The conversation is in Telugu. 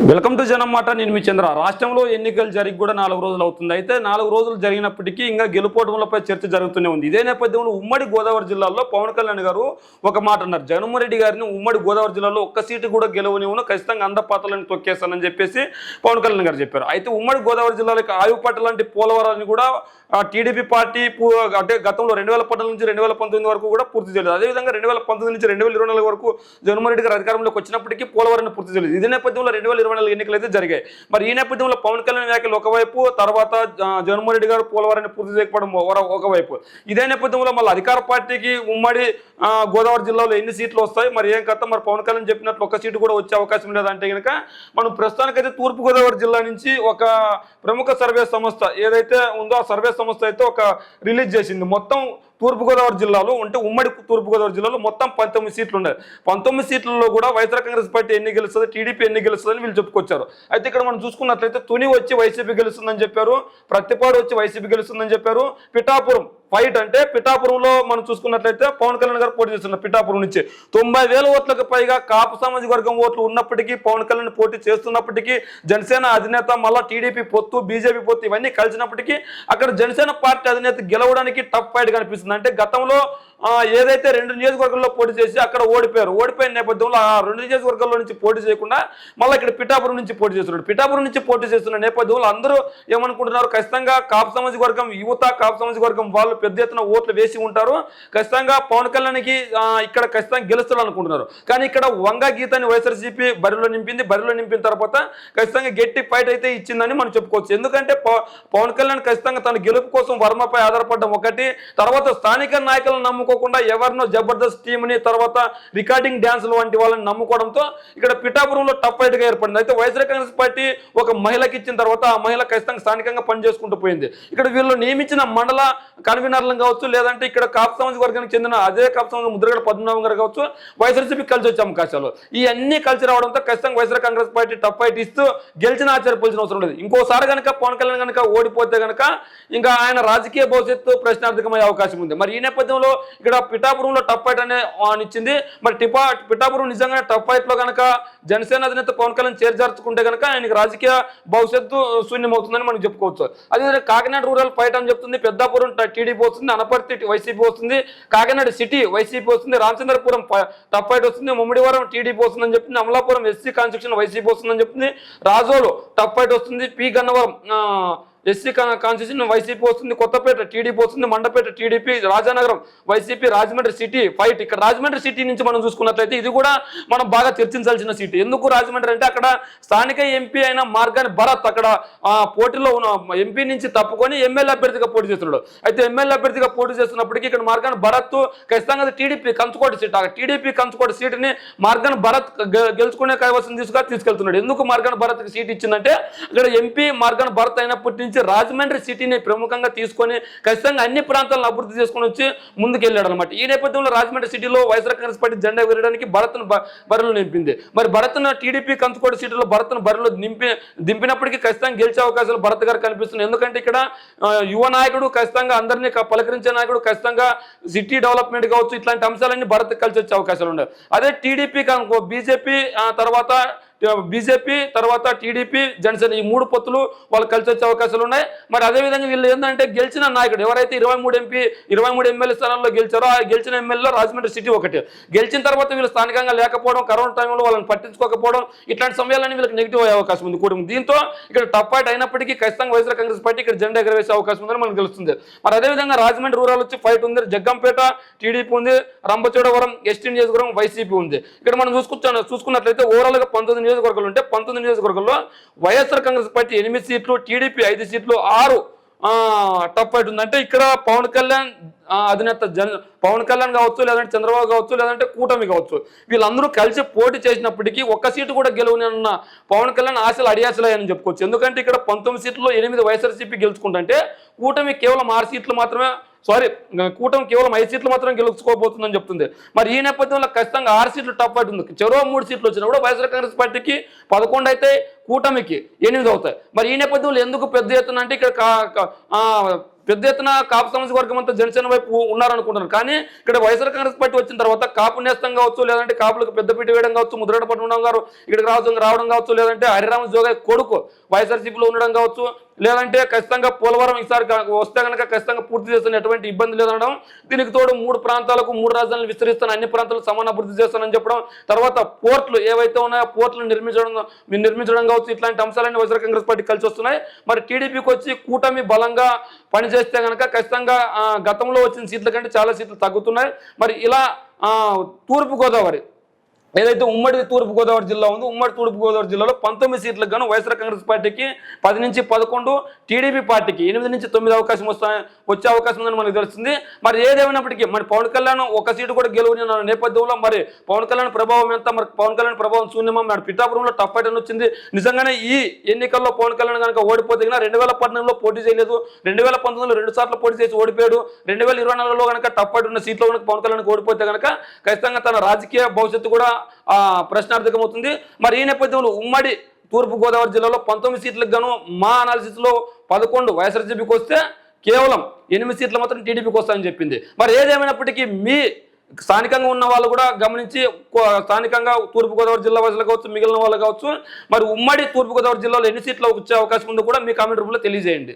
వెల్కమ్ టు జనం మాట నేను మీ చంద్ర. రాష్ట్రంలో ఎన్నికలు జరిగి కూడా నాలుగు రోజులు అవుతుంది. అయితే నాలుగు రోజులు జరిగినప్పటికీ ఇంకా గెలుపోవడంలపై చర్చ జరుగుతూనే ఉంది. ఇదే నేపథ్యంలో ఉమ్మడి గోదావరి జిల్లాలో పవన్ కళ్యాణ్ గారు ఒక మాట అన్నారు. జగన్మోహన్ రెడ్డి గారిని ఉమ్మడి గోదావరి జిల్లాలో ఒక్క సీటు కూడా గెలవనివ్వను ఖచ్చితంగా అందపాత్రలను తొక్కేస్తానని చెప్పేసి పవన్ కళ్యాణ్ గారు చెప్పారు. అయితే ఉమ్మడి గోదావరి జిల్లాలోకి ఆయుపట్ట లాంటి పోలవరాన్ని కూడా టీడీపీ పార్టీ అంటే గతంలో రెండు వేల పద్నాలుగు నుంచి రెండు వేల పంతొమ్మిది వరకు కూడా పూర్తి చేయలేదు. అదేవిధంగా రెండు వేల పంతొమ్మిది నుంచి రెండు వేల ఇరవై నాలుగు వరకు జగన్మోహన్ రెడ్డి గారు అధికారంలోకి వచ్చినప్పటికీ పోలవరాన్ని పూర్తి చేయలేదు. ఇదే నేపథ్యంలో రెండు వేల ఇరవై నాలుగు ఎన్నికలు అయితే జరిగాయి. మరి ఈ నేపథ్యంలో పవన్ కళ్యాణ్ వ్యాఖ్యలు ఒకవైపు తర్వాత జగన్మోహన్ రెడ్డి గారు పోలవరాన్ని పూర్తి చేయకపోవడం ఒక- ఒకవైపు. ఇదే నేపథ్యంలో మళ్ళీ అధికార పార్టీకి ఉమ్మడి గోదావరి జిల్లాలో ఎన్ని సీట్లు వస్తాయి? మరి ఏం కథ? మరి పవన్ కళ్యాణ్ చెప్పినట్లు ఒక సీటు కూడా వచ్చే అవకాశం లేదంటే కనుక మనం ప్రస్తుతానికైతే తూర్పుగోదావరి జిల్లా నుంచి ఒక ప్రముఖ సర్వే సంస్థ ఏదైతే ఉందో ఆ సర్వే సంస్థ అయితే ఒక రిలీజ్ చేసింది. మొత్తం తూర్పుగోదావరి జిల్లాలో ఉంటే ఉమ్మడి తూర్పుగోదావరి జిల్లాలో మొత్తం పంతొమ్మిది సీట్లు ఉన్నాయి పంతొమ్మిది సీట్లలో కూడా వైఎస్ఆర్ కాంగ్రెస్ పార్టీ ఎన్ని గెలుస్తుంది టీడీపీ ఎన్ని గెలుస్తుందని వీళ్ళు చెప్పుకొచ్చారు. అయితే ఇక్కడ మనం చూసుకున్నట్లయితే తుని వచ్చి వైసీపీ గెలుస్తుందని చెప్పారు ప్రతిపాడు వచ్చి వైసీపీ గెలుస్తుందని చెప్పారు పిఠాపురం ఫైట్ అంటే పిఠాపురంలో మనం చూసుకున్నట్లయితే పవన్ కళ్యాణ్ గారు పోటీ చేస్తున్నారు పిఠాపురం నుంచి. తొంభై వేల ఓట్లకు పైగా కాపు సామాజిక వర్గం ఓట్లు ఉన్నప్పటికీ పవన్ కళ్యాణ్ పోటీ చేస్తున్నప్పటికీ జనసేన అధినేత మళ్ళా టీడీపీ పొత్తు బీజేపీ పొత్తు ఇవన్నీ కలిసినప్పటికీ అక్కడ జనసేన పార్టీ అధినేత గెలవడానికి టఫ్ ఫైట్ కనిపిస్తుంది. అంటే గతంలో ఏదైతే రెండు నియోజకవర్గాల్లో పోటీ చేసి అక్కడ ఓడిపోయారు. ఓడిపోయిన నేపథ్యంలో ఆ రెండు నియోజకవర్గాల్లో నుంచి పోటీ చేయకుండా మళ్ళీ ఇక్కడ పిఠాపురం నుంచి పోటీ చేస్తున్నాడు పిఠాపురం నుంచి పోటీ చేస్తున్న నేపథ్యంలో అందరూ ఏమనుకుంటున్నారు? ఖచ్చితంగా కాపు సామాజిక వర్గం యువత కాపు సామాజిక వర్గం వాళ్ళు పెద్ద ఎత్తున ఓట్లు వేసి ఉంటారు. ఖచ్చితంగా పవన్ కళ్యాణ్కి ఇక్కడ ఖచ్చితంగా గెలుస్తారు అనుకుంటున్నారు కానీ ఇక్కడ వంగ గీతాన్ని వైఎస్ఆర్సీపీ బరిలో నింపింది బరిలో నింపిన తర్వాత ఖచ్చితంగా గట్టి ఫైట్ అయితే ఇచ్చిందని మనం చెప్పుకోవచ్చు. ఎందుకంటే పవన్ కళ్యాణ్ ఖచ్చితంగా తన గెలుపు కోసం వర్మపై ఆధారపడడం ఒకటి తర్వాత స్థానిక నాయకులను నమ్ముకోకుండా ఎవరినో జబర్దస్త్ టీంని తర్వాత రికార్డింగ్ డ్యాన్సులు వంటి వాళ్ళని నమ్ముకోవడంతో ఇక్కడ పిఠాపురంలో టఫ్ ఫైట్గా ఏర్పడింది. అయితే వైఎస్ఆర్ కాంగ్రెస్ పార్టీ ఒక మహిళకి ఇచ్చిన తర్వాత ఆ మహిళ ఖచ్చితంగా స్థానికంగా పనిచేసుకుంటూ పోయింది. ఇక్కడ వీళ్ళు నియమించిన మండల కన్వీనర్లను కావచ్చు లేదంటే ఇక్కడ కాపు వర్గానికి చెందిన అదే కాపు ముద్రగడ పద్మనాభం గారు కావచ్చు వైఎస్ఆర్సీపీ కలిసి వచ్చే అవకాశాలు. ఇవన్నీ కలిసి రావడంతో ఖచ్చితంగా YSR Congress party tough fight ఇస్తూ గెలిచిన ఆశ్చర్యపోవాల్సిన అవసరం లేదు. ఇంకోసారి కనుక పవన్ కళ్యాణ్ కనుక ఓడిపోతే కనుక ఇంకా ఆయన రాజకీయ భవిష్యత్తు ప్రశ్నార్థకమయ్యే అవకాశం ఉంది. మరి ఈ నేపథ్యంలో ఇక్కడ పిఠాపురంలో టఫ్ ఫైట్ అనే ఇచ్చింది. మరి టిపా పిఠాపురం నిజంగానే టఫ్ ఫైట్లో కనుక జనసేన అధినేత పవన్ కళ్యాణ్ చేర్చార్చుకుంటే కనుక ఆయనకి రాజకీయ భవిష్యత్తు శూన్యమవుతుందని మనం చెప్పుకోవచ్చు. అదేవిధంగా కాకినాడ రూరల్ ఫైట్ అని చెప్తుంది. పెద్దాపురం టీడీపీ వస్తుంది. అనపర్తి వైసీపీ వస్తుంది. కాకినాడ సిటీ వైసీపీ వస్తుంది. రామచంద్రపురం టఫ్ ఫైట్ వస్తుంది. ముమ్మిడివరం టీడీపీ వస్తుందని చెప్తుంది. అమలాపురం ఎస్సీ కాన్స్టిట్యూషన్ వైసీపీ వస్తుందని చెప్తుంది. రాజోలు టఫ్ ఫైట్ వస్తుంది. P Gannavaram SC constitution YCP వస్తుంది కొత్తపేట టీడీపీ వస్తుంది మండపేట టీడీపీ రాజానగరం వైసీపీ రాజమండ్రి సిటీ ఫైట్ ఇక్కడ రాజమండ్రి సిటీ నుంచి మనం చూసుకున్నట్లయితే ఇది కూడా మనం బాగా చర్చించాల్సిన సిటీ. ఎందుకు రాజమండ్రి అంటే అక్కడ స్థానిక ఎంపీ అయిన మార్గాని భరత్ అక్కడ పోటీలో ఉన్న ఎంపీ నుంచి తప్పుకొని ఎమ్మెల్యే అభ్యర్థిగా పోటీ చేస్తున్నాడు. అయితే ఎమ్మెల్యే అభ్యర్థిగా పోటీ చేస్తున్నప్పటికీ ఇక్కడ మార్గాన్ భరత్ ఖచ్చితంగా టీడీపీ కంచుకోట సీట్. ఆ టీడీపీ కంచుకోట సీటుని మార్గాన్ భరత్ గెలుచుకునే కైవసం తీసుకుని తీసుకెళ్తున్నాడు. ఎందుకు మార్గాన్ భరత్ సీట్ ఇచ్చిందంటే ఇక్కడ ఎంపీ మార్గాన్ భరత్ అయినప్పటి నుంచి రాజమండ్రి సిటీని ప్రముఖంగా తీసుకొని ఖచ్చితంగా అన్ని ప్రాంతాలను అభివృద్ధి చేసుకొని వచ్చి ముందుకెళ్ళాడు అనమాట ఈ నేపథ్యంలో రాజమండ్రి సిటీలో వైఎస్ఆర్ కాంగ్రెస్ పార్టీ జెండా వేయడానికి భరత్ను బరిలో నింపింది. మరి భరత్ను టీడీపీ కంచుకోట సీటులో భరత్ను బరిలో నింపి దింపినప్పటికీ ఖచ్చితంగా గెలిచే అవకాశాలు భరత్ గారు కనిపిస్తున్నాయి. ఎందుకంటే ఇక్కడ యువ నాయకుడు ఖచ్చితంగా అందరినీ పలకరించే నాయకుడు ఖచ్చితంగా సిటీ డెవలప్మెంట్ కావచ్చు ఇట్లాంటి అంశాలన్నీ భరత్ కలిసి వచ్చే అవకాశాలు ఉన్నాయి. అదే టీడీపీ బీజేపీ తర్వాత బీజేపీ తర్వాత టీడీపీ జనసేన ఈ మూడు పొత్తులు వాళ్ళు కలిసి వచ్చే అవకాశాలు ఉన్నాయి. మరి అదేవిధంగా వీళ్ళు ఏంటంటే గెలిచిన నాయకుడు ఎవరైతే ఇరవై మూడు ఎంపీ ఇరవై మూడు ఎమ్మెల్యే స్థానాల్లో గెలిచారో ఆ గెలిచిన ఎమ్మెల్యేలో రాజమండ్రి సిటీ ఒకటి. గెలిచిన తర్వాత వీళ్ళు స్థానికంగా లేకపోవడం కరోనా టైంలో వాళ్ళని పట్టించుకోకపోవడం ఇట్లాంటి సమయాలని వీళ్ళకి నెగిటివ్ అయ్యే అవకాశం ఉంది. కూటమి దీంతో ఇక్కడ టఫ్ ఫైట్ అయినప్పటికీ ఖచ్చితంగా వైఎస్ఆర్ కాంగ్రెస్ పార్టీ ఇక్కడ జెండా ఎగరవేసే అవకాశం ఉందని మనకు తెలుస్తుంది. మరి అదేవిధంగా రాజమండ్రి రూరల్ వచ్చి ఫైట్ ఉంది. జగ్గంపేట టీడీపీ ఉంది. రంబచోడవరం ఎస్టీ నియోజకవర్గం వైసీపీ ఉంది. ఇక్కడ మనం చూసుకుంటా చూసుకున్నట్లయితే ఓవరాల్గా పంతొమ్మిది నియోజకవర్గాలు ఉంటే పంతొమ్మిది నియోజకవర్గాల్లో వైఎస్ఆర్ కాంగ్రెస్ పార్టీ ఎనిమిది సీట్లు టీడీపీ ఐదు సీట్లు ఆరు టఫ్ ఫైట్ అంటే ఇక్కడ పవన్ కళ్యాణ్ అధినేత జన పవన్ కళ్యాణ్ కావచ్చు లేదంటే చంద్రబాబు కావచ్చు లేదంటే కూటమి కావచ్చు వీళ్ళందరూ కలిసి పోటీ చేసినప్పటికీ ఒక్క సీటు కూడా గెలవనన్న పవన్ కళ్యాణ్ ఆశలు అడియాసలయ్యని చెప్పుకోవచ్చు. ఎందుకంటే ఇక్కడ పంతొమ్మిది సీట్లలో ఎనిమిది వైఎస్ఆర్సీపీ గెలుచుకుంటుంటే కూటమి కేవలం ఆరు సీట్లు మాత్రమే సారీ కూటమి కేవలం ఐదు సీట్లు మాత్రం గెలుచుకోబోతుందని చెప్తుంది. మరి ఈ నేపథ్యంలో ఖచ్చితంగా ఆరు సీట్లు టఫ్ ఫైట్ ఉంది. చెరో మూడు సీట్లు వచ్చినా కూడా వైఎస్ఆర్ కాంగ్రెస్ పార్టీకి పదకొండు అయితే కూటమికి ఎనిమిది అవుతాయి. మరి ఈ నేపథ్యంలో ఎందుకు పెద్ద ఎత్తున అంటే ఇక్కడ కా- పెద్ద ఎత్తున కాపు సమస్య వర్గం అంతా జనసేన వైపు ఉన్నారనుకుంటున్నారు. కానీ ఇక్కడ వైఎస్ఆర్ కాంగ్రెస్ పార్టీ వచ్చిన తర్వాత కాపు నేస్తం కావచ్చు లేదంటే కాపులకు పెద్దపీట వేయడం కావచ్చు ముద్రగడ పట్టణం గారు ఇక్కడికి రావడం రావడం కావచ్చు లేదంటే హరిరామ జోగా కొడుకు వైఎస్ఆర్సీపీలో ఉండడం కావచ్చు లేదంటే ఖచ్చితంగా పోలవరం ఈసారి వస్తే కనుక ఖచ్చితంగా పూర్తి చేస్తున్న ఎటువంటి ఇబ్బంది లేదనడం. దీనికి తోడు మూడు ప్రాంతాలకు మూడు రాజధానులు విస్తరిస్తాను. అన్ని ప్రాంతాలకు సమాన అభివృద్ధి చేస్తానని చెప్పడం. తర్వాత పోర్ట్లు ఏవైతే ఉన్నాయో పోర్ట్లు నిర్మించడం నిర్మించడం కావచ్చు ఇట్లాంటి అంశాలన్నీ వైఎస్ఆర్ కాంగ్రెస్ పార్టీ కలిసి వస్తున్నాయి. మరి టీడీపీకి వచ్చి కూటమి బలంగా పనిచేస్తే కనుక ఖచ్చితంగా గతంలో వచ్చిన సీట్ల కంటే చాలా సీట్లు తగ్గుతున్నాయి. మరి ఇలా తూర్పుగోదావరి ఏదైతే ఉమ్మడి తూర్పు గోదావరి జిల్లా ఉందో ఉమ్మడి తూర్పు గోదావరి జిల్లాలో పంతొమ్మిది సీట్లకు గాను వైఎస్ఆర్ కాంగ్రెస్ పార్టీకి పది నుంచి పదకొండు టీడీపీ పార్టీకి ఎనిమిది నుంచి తొమ్మిది అవకాశం వస్తా వచ్చే అవకాశం ఉందని మనకు తెలుస్తుంది. మరి ఏదేమైనప్పటికీ మరి పవన్ కళ్యాణ్ ఒక సీటు కూడా గెలువని నేపథ్యంలో మరి పవన్ కళ్యాణ్ ప్రభావం ఎంత? మరి పవన్ కళ్యాణ్ ప్రభావం శూన్యమా? మరి పిఠాపురంలో టఫ్ ఫైట్ అని వచ్చింది. నిజంగానే ఈ ఎన్నికల్లో పవన్ కళ్యాణ్ కనుక ఓడిపోతే కనుక రెండు వేల పద్నాలుగులో పోటీ చేయలేదు. రెండు వేల పంతొమ్మిదిలో రెండు సార్లు పోటీ చేసి ఓడిపోయాడు. రెండు వేల ఇరవై నాలుగులో కనుక టఫ్ ఫైట్ ఉన్న సీట్లో కనుక పవన్ కళ్యాణ్ ఓడిపోతే కనుక ఖచ్చితంగా తన రాజకీయ భవిష్యత్తు కూడా ప్రశ్నార్థకమవుతుంది. మరి ఈ నేపథ్యంలో ఉమ్మడి తూర్పుగోదావరి జిల్లాలో పంతొమ్మిది సీట్లకు గాను మా అనాలిసిస్లో పదకొండు వైఎస్ఆర్సీపీకి వస్తే కేవలం ఎనిమిది సీట్లు మాత్రం టీడీపీకి వస్తాయని చెప్పింది. మరి ఏదేమైనప్పటికీ మీ స్థానికంగా ఉన్న వాళ్ళు కూడా గమనించి స్థానికంగా తూర్పుగోదావరి జిల్లా వాసులు కావచ్చు మిగిలిన వాళ్ళు కావచ్చు మరి ఉమ్మడి తూర్పుగోదావరి జిల్లాలో ఎన్ని సీట్లు వచ్చే అవకాశం ఉందో కూడా మీ కామెంట్ రూపంలో తెలియజేయండి.